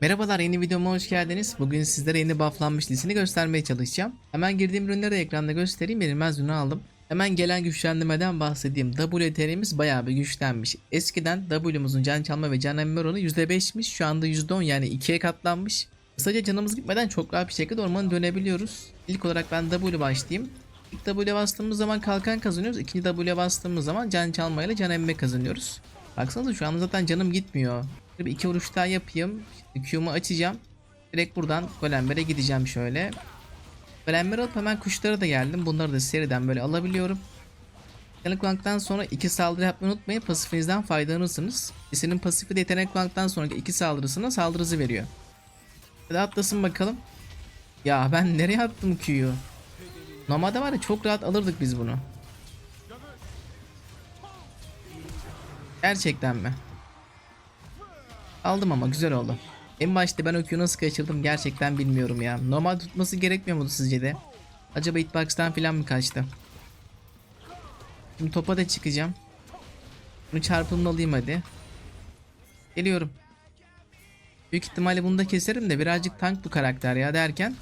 Merhabalar yeni videoma hoş geldiniz. Bugün sizlere yeni bufflanmış lisini göstermeye çalışacağım. Hemen girdiğim ürünleri de ekranda göstereyim. Yenilmez ürünü aldım. Hemen gelen güçlendirmeden bahsedeyim. WTR'miz bayağı bir güçlenmiş. Eskiden W'muzun can çalma ve can emme oranı %5'miş. Şu anda %10 yani 2'ye katlanmış. Kısaca canımız gitmeden çok rahat bir şekilde ormana dönebiliyoruz. İlk olarak ben W başlayayım. İlk W'ye bastığımız zaman kalkan kazanıyoruz. İkinci W'ye bastığımız zaman can çalmayla can emme kazanıyoruz. Baksanıza şu an zaten canım gitmiyor. Bir iki vuruş daha yapayım. Q'mu açacağım. Direkt buradan Golember'e gideceğim şöyle. Golember alıp hemen kuşlara da geldim. Bunları da seriden böyle alabiliyorum. Yetenek Bank'tan sonra iki saldırı yapmayı unutmayın. Pasifinizden faydalanırsınız. Senin pasifi de Yetenek Bank'tan sonraki iki saldırısına saldırı hızı veriyor. Hadi atlasın bakalım. Ya ben nereye attım Q'yu? Normalde var ya çok rahat alırdık biz bunu. Gerçekten mi? Aldım ama güzel oldu. En başta ben o Q'yu nasıl kaçırdım gerçekten bilmiyorum ya. Normal tutması gerekmiyor muydu sizce de? Acaba hitbox'tan falan mı kaçtı? Şimdi topa da çıkacağım. Bunu çarpımını alayım hadi. Geliyorum. Büyük ihtimalle bunu da keserim de birazcık tank bu karakter ya derken.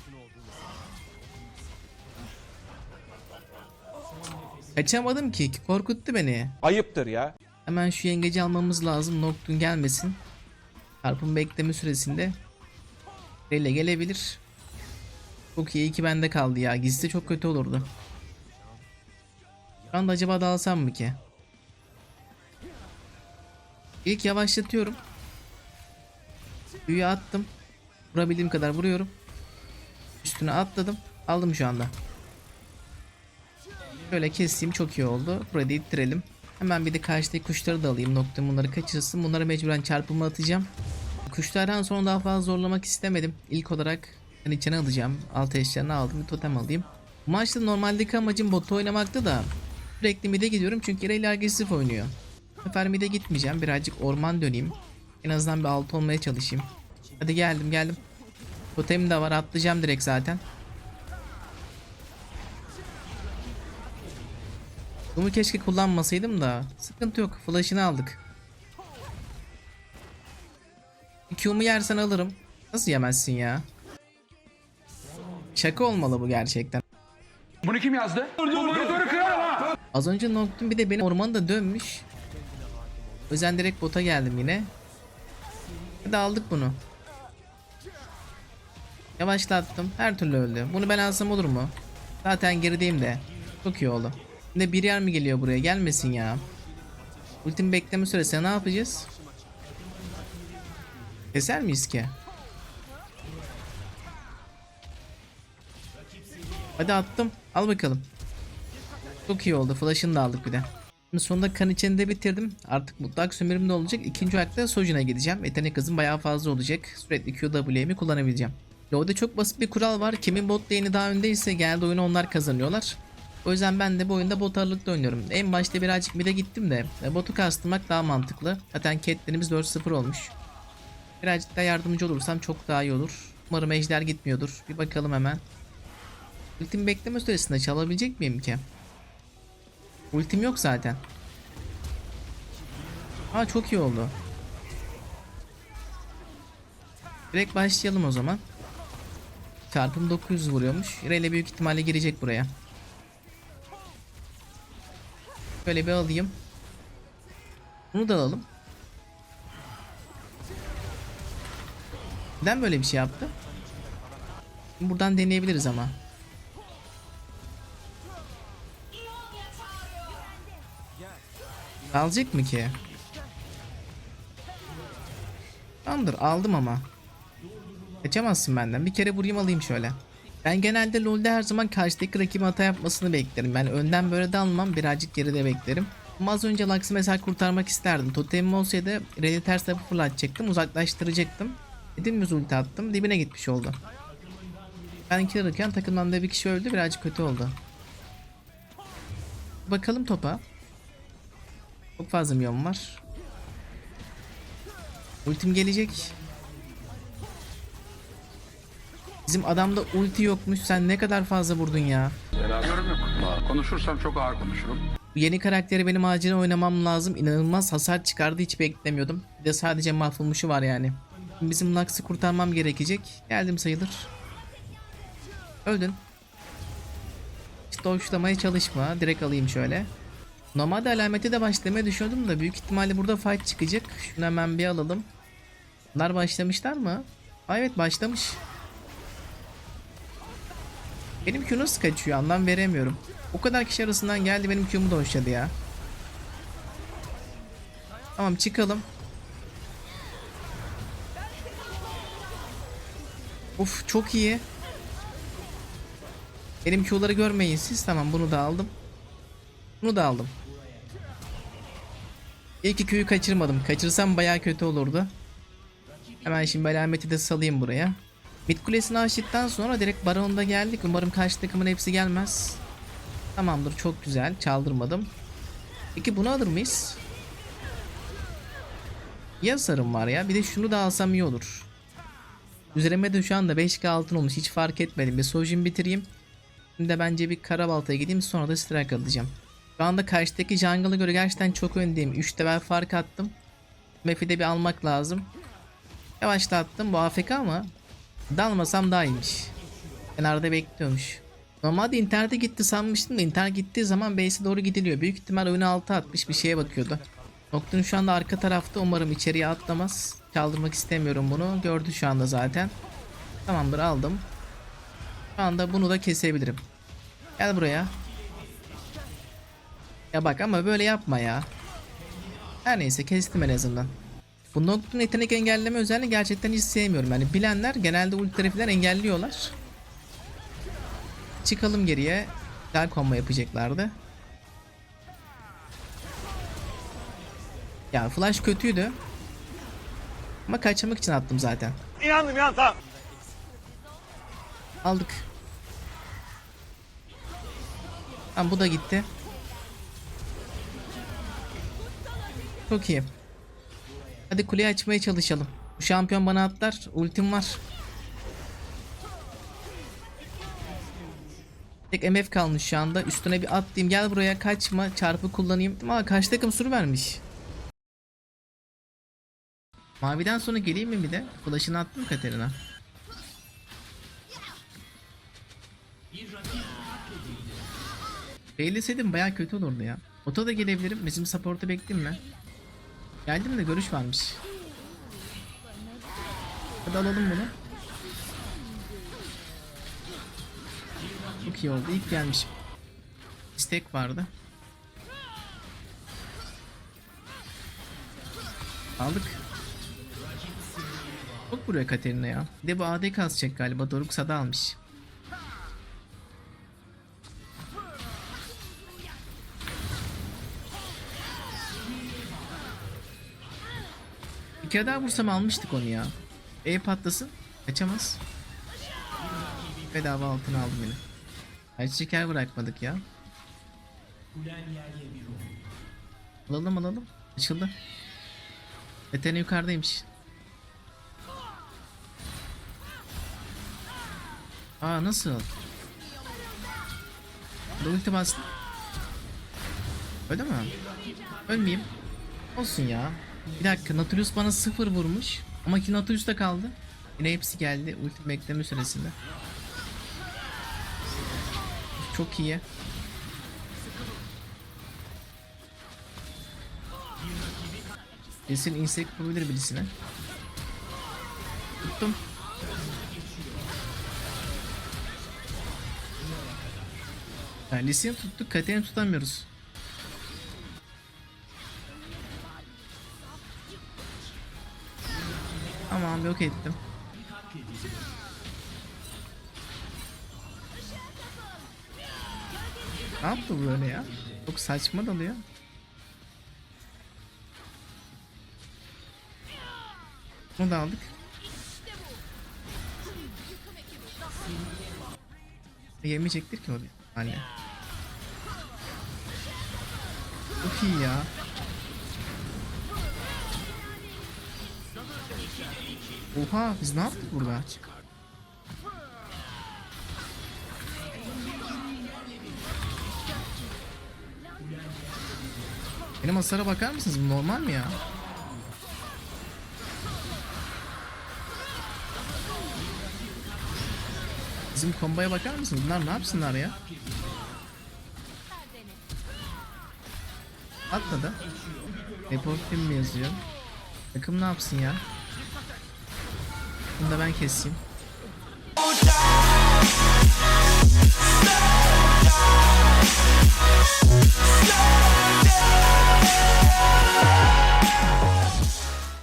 Kaçamadım ki korkuttu beni. Ayıptır ya. Hemen şu yengeci almamız lazım. Nocturne gelmesin. Çarpım bekleme süresinde Rele gelebilir. Çok iyi ki bende kaldı ya. Gizli çok kötü olurdu. Şu anda acaba dalsam mı ki? İlk yavaşlatıyorum. Büyüye attım. Vurabildiğim kadar vuruyorum. Üstüne atladım. Aldım şu anda. Şöyle keseyim çok iyi oldu. Burayı da ittirelim. Hemen bir de karşıdaki kuşları da alayım. Nokta bunları kaçırsın. Bunları mecburen çarpımı atacağım. Kuşlardan sonra daha fazla zorlamak istemedim. İlk olarak ben içine alacağım. Alt eşyalarını aldım. Bir totem alayım. Maçta normaldeki amacım botu oynamaktı da sürekli mid'e gidiyorum çünkü Rayleigh agresif oynuyor. Bu sefer mid'e gitmeyeceğim. Birazcık orman döneyim. En azından bir alt olmaya çalışayım. Hadi geldim geldim. Totem de var atlayacağım direkt zaten. Bunu keşke kullanmasaydım da sıkıntı yok flash'ını aldık. Q'mu yersen alırım. Nasıl yemezsin ya? Şaka olmalı bu gerçekten. Bunu kim yazdı? Monitörü kırarım ha! Az önce Nocturne bir de beni ormanda dönmüş. O yüzden direkt bota geldim yine. Hadi aldık bunu. Yavaşlattım. Her türlü öldü. Bunu ben alsam olur mu? Zaten gerideyim de. Çok iyi oldu. Şimdi bir yer mi geliyor buraya? Gelmesin ya. Ultim bekleme süresi ne yapacağız? Keser miyiz ki? Hadi attım. Al bakalım. Çok iyi oldu. Flash'ını da aldık bir de. Şimdi sonunda kan içini de bitirdim. Artık mutlak sömürüm de olacak. İkinci olarak da Sojin'e gideceğim. Yetenek hızım bayağı fazla olacak. Sürekli QW'mi kullanabileceğim. LoL'de çok basit bir kural var. Kimin bot lane'i daha öndeyse genelde oyunu onlar kazanıyorlar. O yüzden ben de bu oyunda bot ağırlıklı oynuyorum. En başta birazcık mid'e gittim de e, botu kastırmak daha mantıklı. Zaten Catelyn'imiz 4-0 olmuş. Birazcık da yardımcı olursam çok daha iyi olur. Umarım ejder gitmiyordur. Bir bakalım hemen. Ultim bekleme süresinde çalabilecek miyim ki? Ultim yok zaten. Aa çok iyi oldu. Direkt başlayalım o zaman. Çarpım 900 vuruyormuş. Rele büyük ihtimalle girecek buraya. Böyle bir alayım. Bunu da alalım. Neden böyle bir şey yaptı? Buradan deneyebiliriz ama. Alacak mı ki? Tamamdır aldım ama. Kaçamazsın benden. Bir kere vurayım alayım şöyle. Ben genelde LoL'de her zaman karşıdaki rakibin hata yapmasını beklerim. Ben önden böyle de almam birazcık geride beklerim. Ama az önce Lux'ı mesela kurtarmak isterdim. Totemim olsaydı Red'i ters tarafı fırlatacaktım. Uzaklaştıracaktım. Dedim yüz ulti attım. Dibine gitmiş oldu. Ben iki alırken takımdan bir kişi öldü. Birazcık kötü oldu. Bakalım topa. Çok fazla milyon var. Ultim gelecek. Bizim adamda ulti yokmuş. Sen ne kadar fazla vurdun ya. Yorum yok. Konuşursam çok ağır konuşurum. Yeni karakteri benim acilen oynamam lazım. İnanılmaz hasar çıkardı hiç beklemiyordum. Bir de sadece mahvolmuşu var yani. Bizim Lux'ı kurtarmam gerekecek. Geldim sayılır. Öldün. Hiç çalışma. Direkt alayım şöyle. Normalde alameti de başlamaya düşünüyordum da büyük ihtimalle burada fight çıkacak. Şunu hemen bir alalım. Bunlar başlamışlar mı? Aa, evet başlamış. Benim Q nasıl kaçıyor anlam veremiyorum. O kadar kişi arasından geldi benim Q'mu da hoşladı ya. Tamam çıkalım. Uf çok iyi. Benim Q'ları görmeyin siz. Tamam bunu da aldım. Bunu da aldım. İyi ki Q'yu kaçırmadım. Kaçırsam baya kötü olurdu. Hemen şimdi alameti de salayım buraya. Mid kulesini açtıktan sonra direkt baronda geldik. Umarım karşı takımın hepsi gelmez. Tamamdır çok güzel. Çaldırmadım. Peki bunu alır mıyız? Ya sarım var ya. Bir de şunu da alsam iyi olur. Üzerime de şu anda 5k altın olmuş. Hiç fark etmedim. Bir Sojin bitireyim. Şimdi de bence bir Karabalta'ya gideyim. Sonra da strike alacağım. Şu anda karşıdaki jungle'a göre gerçekten çok öndeyim. 3 level fark attım. Map'i de bir almak lazım. Yavaşlattım. Bu AFK ama dalmasam daha iyiymiş. Kenarda bekliyormuş. Normalde internete gitti sanmıştım da internet gittiği zaman base'e doğru gidiliyor. Büyük ihtimal oyunu altı atmış bir şeye bakıyordu. Nocturne şu anda arka tarafta umarım içeriye atlamaz. Çaldırmak istemiyorum bunu. Gördü şu anda zaten. Tamamdır aldım. Şu anda bunu da kesebilirim. Gel buraya. Ya bak ama böyle yapma ya. Her neyse kestim en azından. Bu Nocturne yetenek engelleme özelliğini gerçekten hiç sevmiyorum. Yani bilenler genelde ultileri falan engelliyorlar. Çıkalım geriye. Güzel combo yapacaklardı. Ya flash kötüydü. Ama kaçırmak için attım zaten. İnandım ya tamam. Aldık. Tamam bu da gitti. Çok iyi. Hadi kuleyi açmaya çalışalım. Bu şampiyon bana atlar. Ultim var. Tek MF kalmış şu anda. Üstüne bir atlayayım. Gel buraya kaçma. Çarpı kullanayım. Ama karşı takım sur vermiş. Maviden sonra geleyim mi bir de? Flash'ını attım Katerina. Beyleseydim baya kötü olurdu ya. Ota da gelebilirim. Bizim support'u bekleyeyim mi? Geldim de görüş varmış. Hadi alalım bunu. Çok iyi oldu. İlk gelmişim. İstek vardı. Aldık. Çok buraya Katerina ya. Bir de bu AD kasacak galiba. Doruk Sada almış. Bir kere daha vursam almıştık onu ya. E patlasın. Kaçamaz. Bedava altına aldım beni. Kaç şeker bırakmadık ya. Alalım alalım. Açıldı. Etene yukarıdaymış. Aa nasıl? Bu ulti bastı. Öyle mi? Ölmeyeyim. Olsun ya. Bir dakika Nautilus bana sıfır vurmuş. Ama ki Nautilus da kaldı. Yine hepsi geldi ulti bekleme süresinde. Çok iyi. Kesin insek yapabilir birisine. Tuttum. Yani Lisa'yı tuttuk, Kate'ni tutamıyoruz. Tamam yok ettim. Ne yaptı böyle ya? Çok saçma dalıyor. Bunu da aldık. Yemeyecektir ki oraya. Anne. Çok iyi ya. Oha biz ne yaptık burada? Benim hasara bakar mısınız? Bu normal mi ya? Bizim kombaya bakar mısın? Bunlar ne yapsınlar ya? Atladı. Reportim mi yazıyor? Takım ne yapsın ya? Bunu da ben keseyim. Slow.